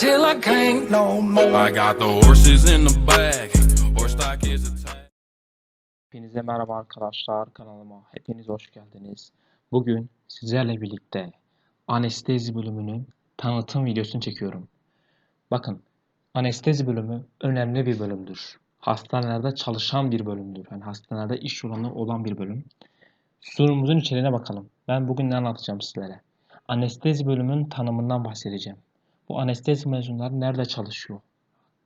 till I can't no more. I got the horses in the back. Horse stock is attached. Hepinize merhaba arkadaşlar kanalıma hepiniz hoş geldiniz. Bugün sizlerle birlikte anestezi bölümünün tanıtım videosunu çekiyorum. Bakın anestezi bölümü önemli bir bölümdür. Hastanelerde çalışan bir bölümdür. Yani hastanelerde iş olanı olan bir bölüm. Sunumumuzun içeriğine bakalım. Ben bugün ne anlatacağım sizlere? Anestezi bölümünün tanımından bahsedeceğim. Bu anestezi mezunları nerede çalışıyor?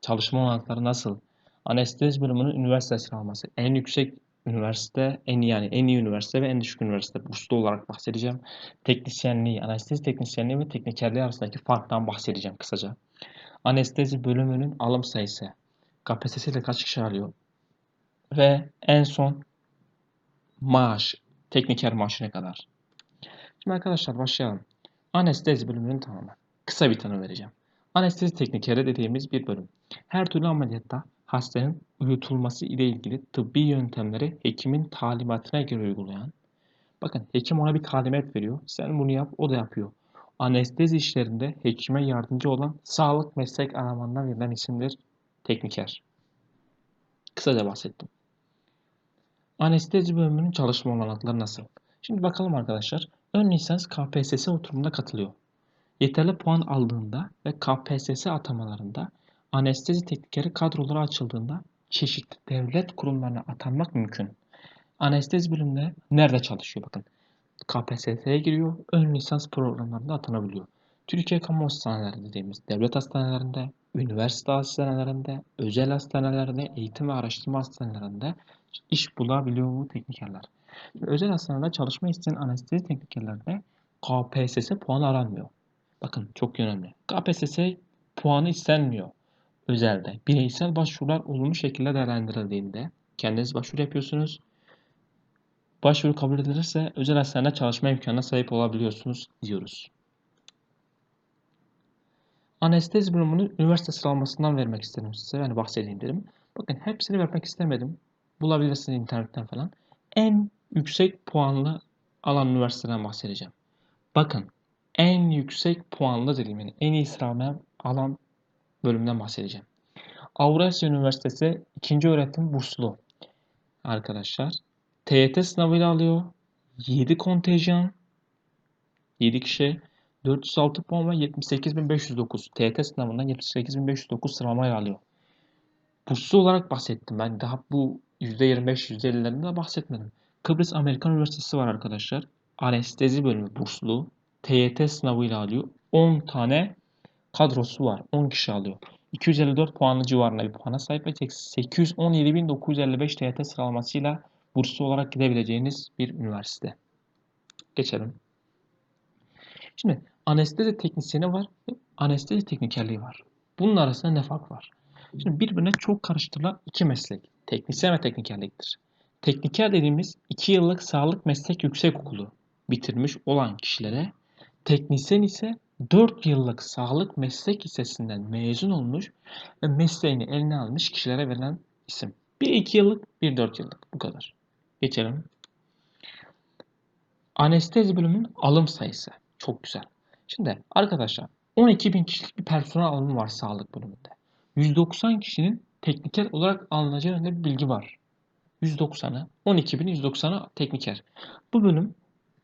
Çalışma olanakları nasıl? Anestezi bölümünün üniversite sıralaması. En yüksek üniversite, en iyi yani en iyi üniversite ve en düşük üniversite burslu olarak bahsedeceğim. Teknisyenliği, anestezi teknisyenliği ve teknikerliği arasındaki farktan bahsedeceğim kısaca. Anestezi bölümünün alım sayısı. KPSS ile kaç kişi alıyor? Ve en son maaş, tekniker maaşı ne kadar? Şimdi arkadaşlar başlayalım. Anestezi bölümünün tanımı. Kısa bir tanım vereceğim. Anestezi teknikeri dediğimiz bir bölüm. Her türlü ameliyatta hastanın uyutulması ile ilgili tıbbi yöntemleri hekimin talimatına göre uygulayan. Bakın hekim ona bir talimat veriyor. Sen bunu yap, o da yapıyor. Anestezi işlerinde hekime yardımcı olan sağlık meslek aramandan verilen isimdir tekniker. Kısaca bahsettim. Anestezi bölümünün çalışma olanakları nasıl? Şimdi bakalım arkadaşlar. Ön lisans KPSS oturumuna katılıyor. Yeterli puan aldığında ve KPSS atamalarında anestezi teknikeri kadroları açıldığında çeşitli devlet kurumlarına atanmak mümkün. Anestezi bölümünde nerede çalışıyor bakın. KPSS'ye giriyor, ön lisans programlarında atanabiliyor. Türkiye kamu hastaneleri dediğimiz devlet hastanelerinde, üniversite hastanelerinde, özel hastanelerde, eğitim ve araştırma hastanelerinde iş bulabiliyor bu teknikerler. Özel hastanelerde çalışma isteyen anestezi teknikerlerde KPSS puan aranmıyor. Bakın çok önemli. KPSS puanı istenmiyor özelde. Bireysel başvurular olumlu şekilde değerlendirildiğinde kendiniz başvuru yapıyorsunuz. Başvuru kabul edilirse özel hastanede çalışma imkanına sahip olabiliyorsunuz diyoruz. Anestezi bölümünün üniversite sıralamasından vermek istedim size. Yani bahsedeyim dedim. Bakın hepsini vermek istemedim. Bulabilirsiniz internetten falan. En yüksek puanlı alan üniversiteden bahsedeceğim. Bakın en yüksek puanlı dediğim en iyi sıralama alan bölümden bahsedeceğim. Avrasya Üniversitesi ikinci öğretim burslu arkadaşlar. TYT sınavıyla alıyor. 7 kontenjan 7 kişi 406 puan ve 78.509 TYT sınavından 78.509 sıralamayla alıyor. Burslu olarak bahsettim. Ben daha bu %25 %50'lerinden bahsetmedim. Kıbrıs Amerikan Üniversitesi var arkadaşlar. Anestezi bölümü burslu. TYT sınavıyla alıyor. 10 tane kadrosu var. 10 kişi alıyor. 254 puanlı civarında bir puana sahip ve 817.955 TYT sıralamasıyla burslu olarak gidebileceğiniz bir üniversite. Geçelim. Şimdi anestezi teknisyeni var ve anestezi teknikerliği var. Bunun arasında ne fark var? Şimdi birbirine çok karıştırılan iki meslek. Teknisyen ve teknikerliktir. Tekniker dediğimiz 2 yıllık sağlık meslek yüksekokulu bitirmiş olan kişilere teknisyen ise 4 yıllık sağlık meslek lisesinden mezun olmuş ve mesleğini eline almış kişilere verilen isim. Bir 2 yıllık, bir 4 yıllık. Bu kadar. Geçelim. Anestezi bölümünün alım sayısı. Çok güzel. Şimdi arkadaşlar 12 bin kişilik bir personel alımı var sağlık bölümünde. 190 kişinin tekniker olarak alınacağı yönünde bir bilgi var. 190'ı, 12.190'ı tekniker. Bu bölüm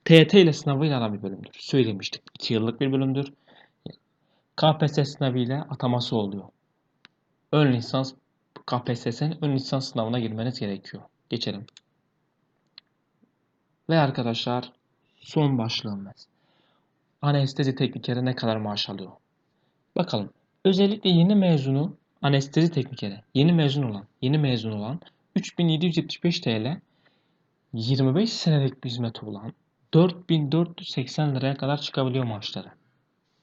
TET ile sınavıyla alan bir bölümdür. Söylemiştik. 2 yıllık bir bölümdür. KPSS sınavıyla ataması oluyor. Ön lisans KPSS'nin ön lisans sınavına girmeniz gerekiyor. Geçelim. Ve arkadaşlar son başlığımız. Anestezi teknikeri ne kadar maaş alıyor? Bakalım. Özellikle yeni mezunu anestezi teknikeri, yeni mezun olan, yeni mezun olan 3775 TL 25 senelik bir hizmet olan 4480 liraya kadar çıkabiliyor maaşları.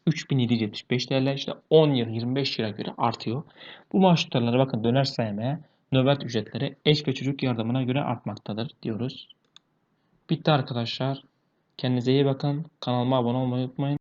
3775 TL işte 10 yıl 25 yıla göre artıyor. Bu maaş tutarları bakın döner saymaya nöbet ücretleri eş ve çocuk yardımına göre artmaktadır diyoruz. Bitti arkadaşlar. Kendinize iyi bakın. Kanalıma abone olmayı unutmayın.